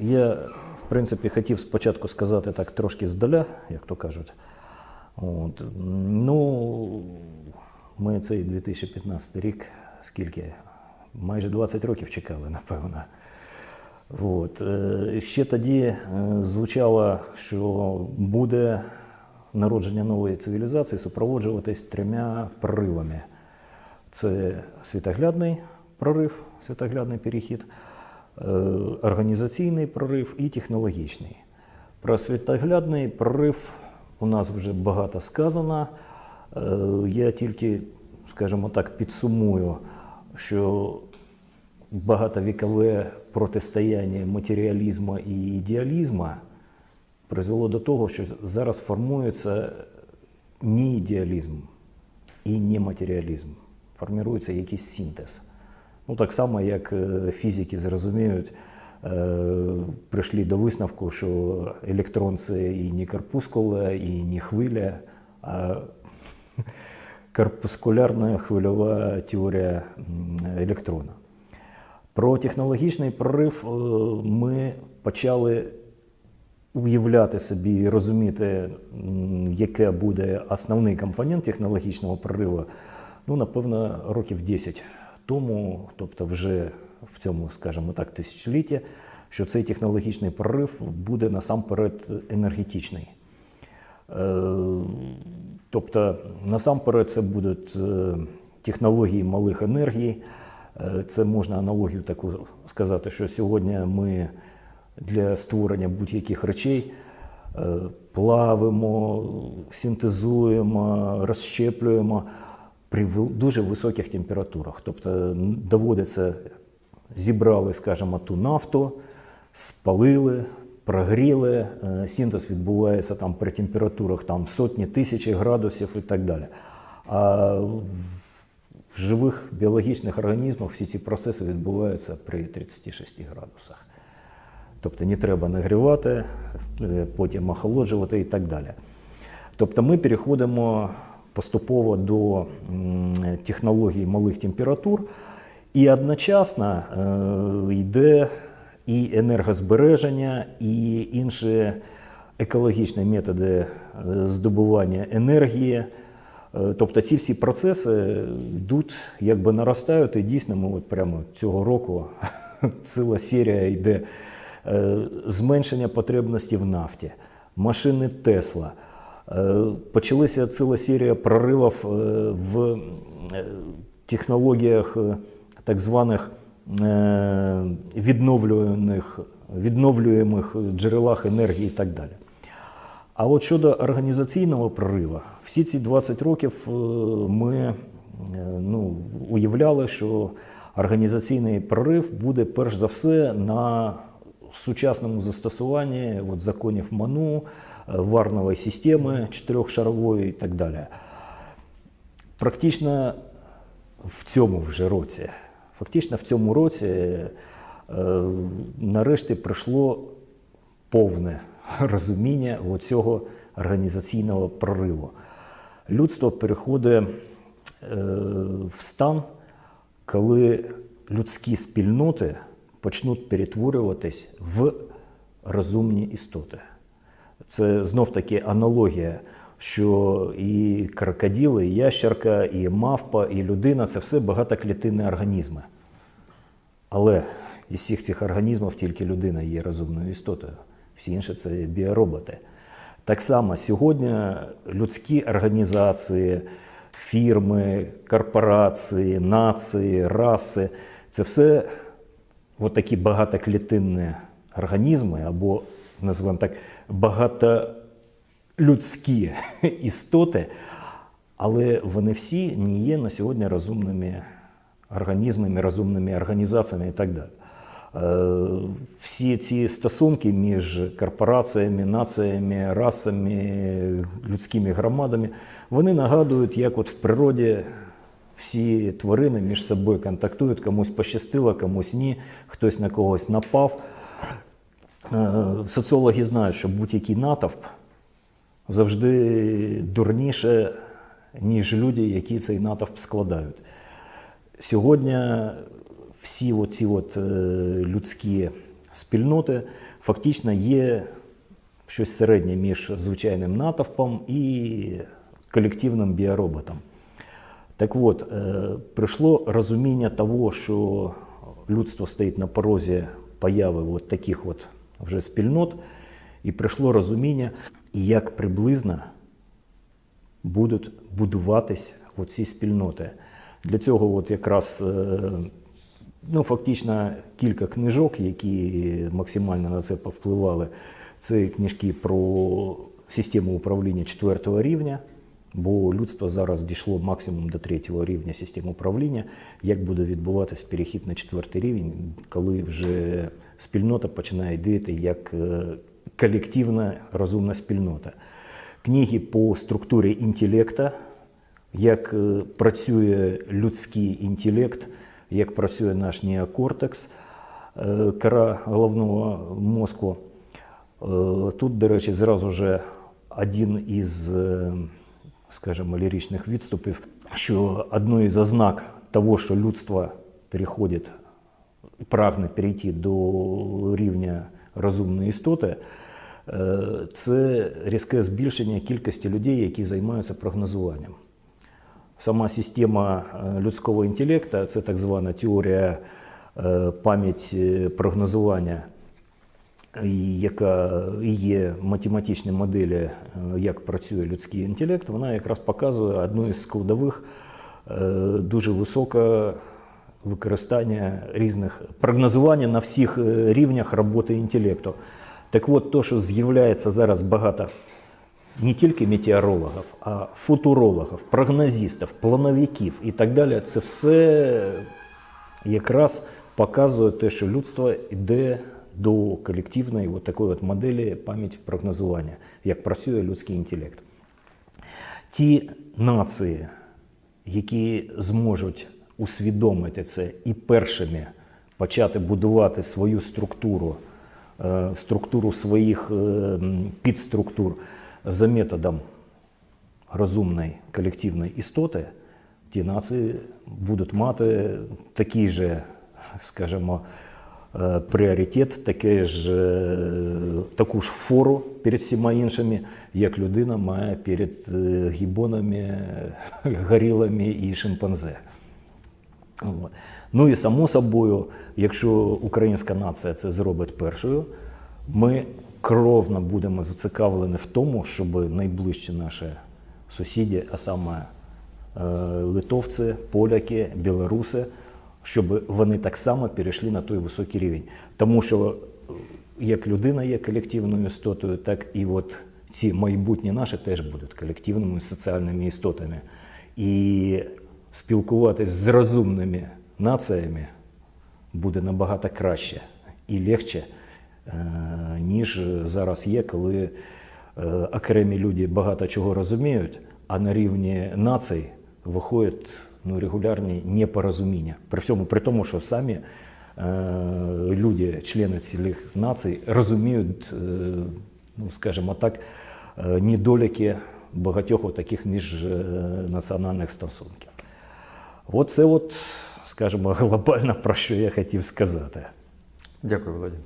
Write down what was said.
Я, в принципі, хотів спочатку сказати так трошки здаля, як то кажуть. От. Ну, ми цей 2015 рік, скільки? Майже 20 років чекали, напевно. От. Е, Ще тоді е, звучало, що буде народження нової цивілізації супроводжуватись трьома проривами. Це світоглядний прорив, світоглядний перехід, організаційний прорив і технологічний. Про світоглядний прорив у нас вже багато сказано. Е, Я тільки, скажімо так, підсумую, що багатовікове протистояння матеріалізму і ідеалізму призвело до того, що зараз формується не ідеалізм і не матеріалізм. Формується якийсь синтез. Ну, так само, як е, фізики зрозуміють, е, прийшли до висновку, що електрон це і не корпускула, і не хвиля, а корпускулярна хвильова теорія електрона. Про технологічний прорив е, ми почали уявляти собі і розуміти, яке буде основний компонент технологічного прориву, ну, напевно, років 10 тому, тобто вже в цьому, скажімо так, тисячолітті, що цей технологічний прорив буде насамперед енергетичний. Е, Тобто, насамперед, це будуть е, технології малих енергій. Е, Це можна аналогію таку сказати, що сьогодні ми для створення будь-яких речей плавимо, синтезуємо, розщеплюємо при дуже високих температурах. Тобто доводиться, зібрали, скажімо, ту нафту, спалили, прогріли. е, Синтез відбувається там при температурах там, сотні тисячі градусів і так далі. А в живих біологічних організмах всі ці процеси відбуваються при 36 градусах. Тобто не треба нагрівати, е, потім охолоджувати і так далі. Тобто ми переходимо поступово до м, технологій малих температур, і одночасно е, йде і енергозбереження, і інші екологічні методи е, здобування енергії. Е, Тобто ці всі процеси йдуть, якби наростають, і дійсно ми от прямо цього року ціла серія йде зменшення потребності в нафті, машини Тесла. Е, Почалася ціла серія проривів е, в е, технологіях так званих е, відновлюємих, джерелах енергії і так далі. А от щодо організаційного прориву, всі ці 20 років ми ну, уявляли, що організаційний прорив буде перш за все на сучасному застосуванні от, законів МАНУ, е, варнової системи чотирьохшарової і так далі. Практично в цьому вже році, фактично в цьому році е, нарешті прийшло повне розуміння цього організаційного прориву. Людство переходить е, в стан, коли людські спільноти почнуть перетворюватись в розумні істоти. Це знов таки аналогія, що і крокодили, і ящерка, і мавпа, і людина це все багатоклітинні організми. Але із всіх цих організмів тільки людина є розумною істотою. Всі інші це біороботи. Так само сьогодні людські організації, фірми, корпорації, нації, раси це все от такі багатоклітинні організми, або, називаємо так, багатолюдські істоти, але вони всі не є на сьогодні розумними організмами, розумними організаціями і так далі. Е, Всі ці стосунки між корпораціями, націями, расами, людськими громадами, вони нагадують, як от в природі всі тварини між собою контактують, комусь пощастило, комусь ні, хтось на когось напав. Е, Соціологи знають, що будь-який натовп завжди дурніше, ніж люди, які цей натовп складають. Сьогодні всі от, е, людські спільноти фактично є щось середнє між звичайним натовпом і колективним біороботом. Так от, е, прийшло розуміння того, що людство стоїть на порозі появи от таких от вже спільнот, і прийшло розуміння, як приблизно будуть будуватись оці спільноти. Для цього от якраз е, ну, фактично кілька книжок, які максимально на це повпливали. Це книжки про систему управління четвертого рівня, бо людство зараз дійшло максимум до третього рівня системи управління. Як буде відбуватись перехід на четвертий рівень, коли вже спільнота починає діяти як е, колективна розумна спільнота. Книги по структурі інтелекту, як е, працює людський інтелект, як працює наш неокортекс, е, кора головного мозку. Тут, до речі, зразу же один із, скажімо, ліричних відступів, що одною із ознак того, що людство переходить, прагне перейти до рівня розумної істоти, е, це різке збільшення кількості людей, які займаються прогнозуванням. Сама система е, людського інтелекту це так звана теорія е, пам'ять прогнозування, яка є математичні моделі, е, як працює людський інтелект, вона якраз показує одну із складових е, дуже високе використання різних прогнозування на всіх е, рівнях роботи інтелекту. Так от, то, що з'являється зараз багато не тільки метеорологів, а футурологів, прогнозистів, плановиків і так далі, це все якраз показує те, що людство йде до колективної от такої от моделі пам'ять прогнозування, як працює людський інтелект. Ті нації, які зможуть усвідомити це і першими почати будувати свою структуру, е, структуру своїх е, підструктур за методом розумної колективної істоти, ті нації будуть мати такий же, скажімо, пріоритет, таке ж, е, таку ж фору перед всіма іншими, як людина має перед е, гібонами, горілами і шимпанзе. Ну і само собою, якщо українська нація це зробить першою, ми кровно будемо зацікавлені в тому, щоб найближчі наші сусіди, а саме е, литовці, поляки, білоруси, щоб вони так само перейшли на той високий рівень. Тому що е, як людина є колективною істотою, так і от ці майбутні наші теж будуть колективними соціальними істотами. І спілкуватись з розумними націями буде набагато краще і легше, е, ніж зараз є, коли е, окремі люди багато чого розуміють, а на рівні націй виходять ну, регулярні непорозуміння. При всьому при тому, що самі е, люди, члени цілих націй, розуміють, е, ну, скажімо так, е, недоліки багатьох таких міжнаціональних стосунків. Оце, от, скажімо, глобально про що я хотів сказати. Дякую, Володя.